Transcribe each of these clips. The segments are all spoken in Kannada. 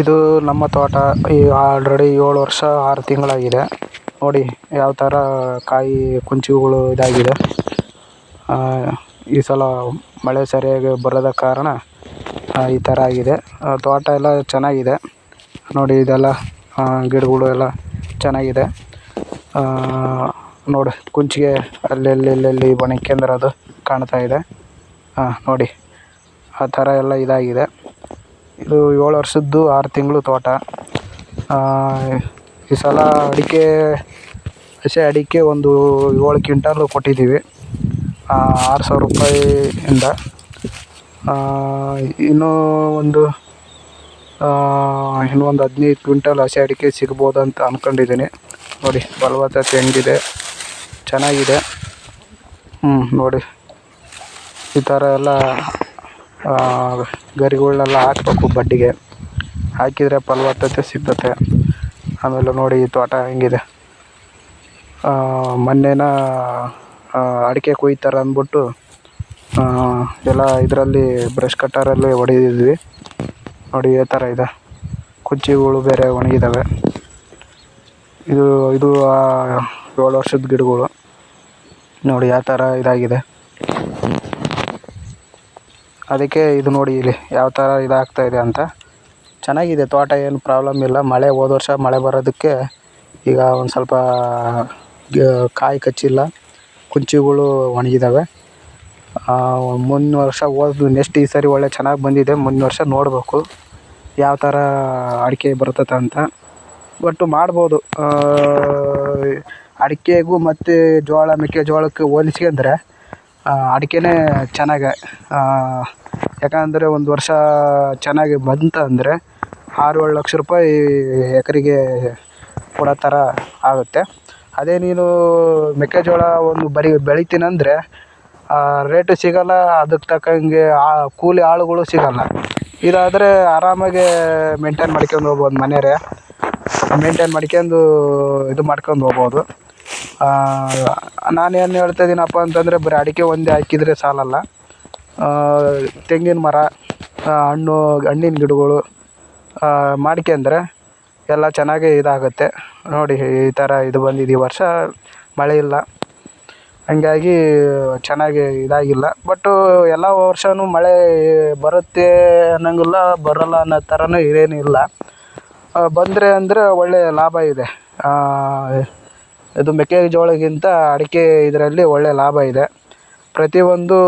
ಇದು ನಮ್ಮ ತೋಟ. ಈ ಆಲ್ರೆಡಿ ಏಳು ವರ್ಷ, ಆರು ತಿಂಗಳಾಗಿದೆ. ನೋಡಿ ಯಾವ ಥರ ಕಾಯಿ, ಕುಂಚಿಗಳು ಇದಾಗಿದೆ. ಈ ಸಲ ಮಳೆ ಸರಿಯಾಗಿ ಬರದ ಕಾರಣ ಈ ಥರ ಆಗಿದೆ. ತೋಟ ಎಲ್ಲ ಚೆನ್ನಾಗಿದೆ. ನೋಡಿ ಇದೆಲ್ಲ ಗಿಡಗಳು ಎಲ್ಲ ಚೆನ್ನಾಗಿದೆ. ನೋಡಿ ಕುಂಚಿಗೆ ಅಲ್ಲೆಲ್ಲೆಲ್ಲೆಲ್ಲಿ ಅಲ್ಲಲ್ಲಿ ಅದು ಕಾಣ್ತಾ ಇದೆ. ನೋಡಿ ಆ ಥರ ಎಲ್ಲ ಇದಾಗಿದೆ. ಇದು ಏಳು ವರ್ಷದ್ದು ಆರು ತಿಂಗಳು ತೋಟ. ಈ ಸಲ ಅಡಿಕೆ, ಹಸಿ ಅಡಿಕೆ ಒಂದು ಏಳು ಕ್ವಿಂಟಾಲು ಕೊಟ್ಟಿದ್ದೀವಿ. ಆರು ಸಾವಿರ ರೂಪಾಯಿಯಿಂದ. ಇನ್ನೂ ಒಂದು ಇನ್ನೂ ಒಂದು ಹದಿನೈದು ಕ್ವಿಂಟಲ್ ಹಸಿ ಅಡಿಕೆ ಸಿಗ್ಬೋದು ಅಂತ ಅಂದ್ಕೊಂಡಿದ್ದೀನಿ ನೋಡಿ, ಫಲವತ್ತತೆ ಹೆಂಗಿದೆ, ಚೆನ್ನಾಗಿದೆ. ಹ್ಞೂ ನೋಡಿ, ಈ ಥರ ಎಲ್ಲ ಗರಿಗಳ್ನೆಲ್ಲ ಹಾಕ್ಬೇಕು ಬಡ್ಡಿಗೆ. ಹಾಕಿದರೆ ಫಲವತ್ತತೆ ಸಿಗ್ತತೆ. ಆಮೇಲೆ ನೋಡಿ ಈ ತೋಟ ಹೆಂಗಿದೆ. ಮೊನ್ನೆನೇ ಅಡಿಕೆ ಕೊಯ್ತಾರೆ ಅಂದ್ಬಿಟ್ಟು ಎಲ್ಲ ಇದರಲ್ಲಿ ಬ್ರಷ್ ಕಟ್ಟರಲ್ಲಿ ಹೊಡೆದಿದ್ವಿ ನೋಡಿ ಈ ಥರ ಇದೆ. ಕುರ್ಚಿಗಳು ಬೇರೆ ಒಣಗಿದ್ದಾವೆ ಇದು ಇದು ಏಳು ವರ್ಷದ ಗಿಡಗಳು. ನೋಡಿ ಯಾವ ಥರ ಇದಾಗಿದೆ. ಅದಕ್ಕೆ ಇದು ನೋಡಿ ಇಲ್ಲಿ ಯಾವ ಥರ ಇದಾಗ್ತಾ ಇದೆ ಅಂತ. ಚೆನ್ನಾಗಿದೆ, ತೋಟ ಏನು ಪ್ರಾಬ್ಲಮ್ ಇಲ್ಲ. ಮಳೆ ಹೋದ ವರ್ಷ ಮಳೆ ಬರೋದಕ್ಕೆ ಈಗ ಒಂದು ಸ್ವಲ್ಪ ಕಾಯಿ ಕಚ್ಚಿಲ್ಲ, ಕುಂಚಿಗಳು ಒಣಗಿದ್ದಾವೆ ಮುಂದಿನ ವರ್ಷ ಹೋದ ನೆಕ್ಸ್ಟ್ ಈ ಸರಿ ಒಳ್ಳೆ ಚೆನ್ನಾಗಿ ಬಂದಿದೆ. ಮುಂದಿನ ವರ್ಷ ನೋಡಬೇಕು ಯಾವ ಥರ ಅಡಿಕೆ ಬರ್ತದೆ ಅಂತ. ಒಟ್ಟು ಮಾಡ್ಬೋದು. ಅಡಿಕೆಗೂ ಮತ್ತು ಜೋಳ ಮೆಕ್ಕೆಜೋಳಕ್ಕೆ ಹೋಲಿಸ್ಕೊಂಡ್ರೆ ಅಡಿಕೆನೇ ಚೆನ್ನಾಗೆ ಯಾಕಂದರೆ ಒಂದು ವರ್ಷ ಚೆನ್ನಾಗಿ ಬಂತು ಅಂದರೆ ಆರು ಏಳು ಲಕ್ಷ ರೂಪಾಯಿ ಎಕರೆಗೆ ಕೊಡೋ ಥರ ಆಗುತ್ತೆ. ಅದೇ ನೀನು ಮೆಕ್ಕೆಜೋಳ ಒಂದು ಬರೀ ಬೆಳಿತೀನಂದರೆ ರೇಟು ಸಿಗೋಲ್ಲ, ಅದಕ್ಕೆ ತಕ್ಕಂಗೆ ಆ, ಕೂಲಿ ಆಳುಗಳು ಸಿಗೋಲ್ಲ. ಇದಾದರೆ ಆರಾಮಾಗಿ ಮೇಂಟೇನ್ ಮಾಡ್ಕೊಂಡು ಹೋಗ್ಬೋದು ಮನೆಯವ್ರೆ. ಮೇಂಟೇನ್ ಮಾಡ್ಕೊಂಡು ಇದು ಮಾಡ್ಕೊಂಡು ಹೋಗ್ಬೋದು. ನಾನು ಏನು ಹೇಳ್ತಾ ಇದ್ದೀನಪ್ಪ ಅಂತಂದರೆ ಬರೀ ಅಡಿಕೆ ಒಂದೇ ಹಾಕಿದರೆ ಸಾಲಲ್ಲ. ತೆಂಗಿನ ಮರ ಹಣ್ಣು, ಹಣ್ಣಿನ ಗಿಡಗಳು ಮಾಡ್ಕೊಂಡ್ರೆ ಎಲ್ಲ ಚೆನ್ನಾಗೇ ಇದಾಗುತ್ತೆ. ನೋಡಿ ಈ ಥರ ಇದು ಬಂದಿದೆ. ಈ ವರ್ಷ ಮಳೆ ಇಲ್ಲ. ಹಂಗಾಗಿ ಚೆನ್ನಾಗಿ ಇದಾಗಿಲ್ಲ. ಬಟ್ಟು ಎಲ್ಲ ವರ್ಷವೂ ಮಳೆ ಬರುತ್ತೆ ಅನ್ನೋಂಗಿಲ್ಲ, ಬರೋಲ್ಲ ಅನ್ನೋ ಥರನೂ ಇಲ್ಲ. ಬಂದರೆ ಅಂದರೆ ಒಳ್ಳೆಯ ಲಾಭ ಇದೆ. ಇದು ಮೆಕ್ಕೆಜೋಳಕ್ಕಿಂತ ಅಡಿಕೆ ಇದರಲ್ಲಿ ಒಳ್ಳೆಯ ಲಾಭ ಇದೆ. ಪ್ರತಿಯೊಂದು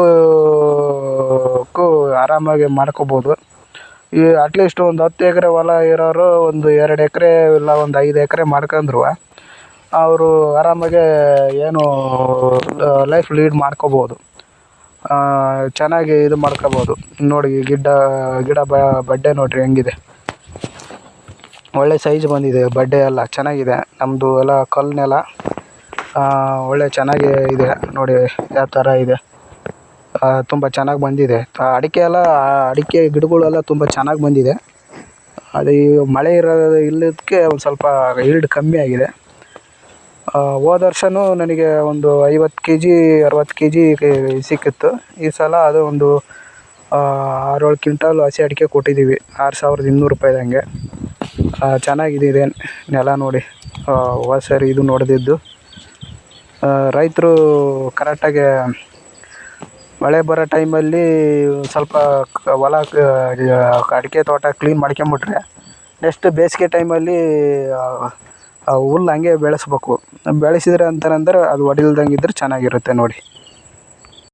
ಕ್ಕೂ ಆರಾಮಾಗಿ ಮಾಡ್ಕೊಬೋದು. ಈ ಅಟ್ಲೀಸ್ಟ್ ಒಂದು ಹತ್ತು ಎಕರೆ ಹೊಲ ಇರೋರು ಒಂದು ಎರಡು ಎಕರೆ ಇಲ್ಲ ಒಂದು ಐದು ಎಕರೆ ಮಾಡ್ಕೊಂಡ್ರು, ಅವರು ಆರಾಮಾಗೆ ಏನು ಲೈಫ್ ಲೀಡ್ ಮಾಡ್ಕೋಬೋದು. ಚೆನ್ನಾಗಿ ಇದು ಮಾಡ್ಕೊಬೋದು. ನೋಡಿ ಗಿಡ್ಡ, ಗಿಡ ಬಡ್ಡೆ ನೋಡಿರಿ ಹೆಂಗಿದೆ. ಒಳ್ಳೆ ಸೈಜ್ ಬಂದಿದೆ ಬಡ್ಡೆ ಎಲ್ಲ, ಚೆನ್ನಾಗಿದೆ. ನಮ್ಮದು ಎಲ್ಲ ಕಲ್ಲು ನೆಲ. ಒಳ್ಳೆ ಚೆನ್ನಾಗಿ ಇದೆ. ನೋಡಿ, ಯಾವ ಥರ ಇದೆ. ತುಂಬ ಚೆನ್ನಾಗಿ ಬಂದಿದೆ. ಅಡಿಕೆ ಎಲ್ಲ ಅಡಿಕೆ ಗಿಡಗಳೆಲ್ಲ ತುಂಬ ಚೆನ್ನಾಗಿ ಬಂದಿದೆ. ಅದು ಮಳೆ ಇರೋ ಇಲ್ಲದಕ್ಕೆ ಒಂದು ಸ್ವಲ್ಪ ಈಲ್ಡ್ ಕಮ್ಮಿ ಆಗಿದೆ. ಹೋದ ವರ್ಷವೂ ನನಗೆ ಒಂದು ಐವತ್ತು ಕೆ ಜಿ ಅರವತ್ತು ಕೆ ಜಿ ಸಿಕ್ಕಿತ್ತು. ಈ ಸಲ ಅದು ಒಂದು ಆರೇಳು ಕ್ವಿಂಟಾಲ್ ಹಸಿ ಅಡಿಕೆ ಕೊಟ್ಟಿದ್ದೀವಿ ಆರು ಸಾವಿರದ ಇನ್ನೂರು ರೂಪಾಯಿದಂಗೆ. ಚೆನ್ನಾಗಿದೆ ನೆಲ ನೋಡಿ. ಹೋದ ಸರಿ ಇದು ಹೊಡ್ದಿದ್ದು ರೈತರು ಕರೆಕ್ಟಾಗಿ ಮಳೆ ಬರೋ ಟೈಮಲ್ಲಿ ಸ್ವಲ್ಪ ಹೊಲ ಅಡಿಕೆ ತೋಟ ಕ್ಲೀನ್ ಮಾಡ್ಕೊಂಬಿಟ್ರೆ ನೆಕ್ಸ್ಟ್ ಬೇಸಿಗೆ ಟೈಮಲ್ಲಿ ಹುಲ್ಲು ಹಂಗೆ ಬೆಳೆಸ್ಬೇಕು. ಬೆಳೆಸಿದ್ರೆ ಅಂತಾರಂದ್ರೆ ಅದು ಒಡಿಲ್ದಂಗೆ ಇದ್ರೆ ಚೆನ್ನಾಗಿರುತ್ತೆ ನೋಡಿ.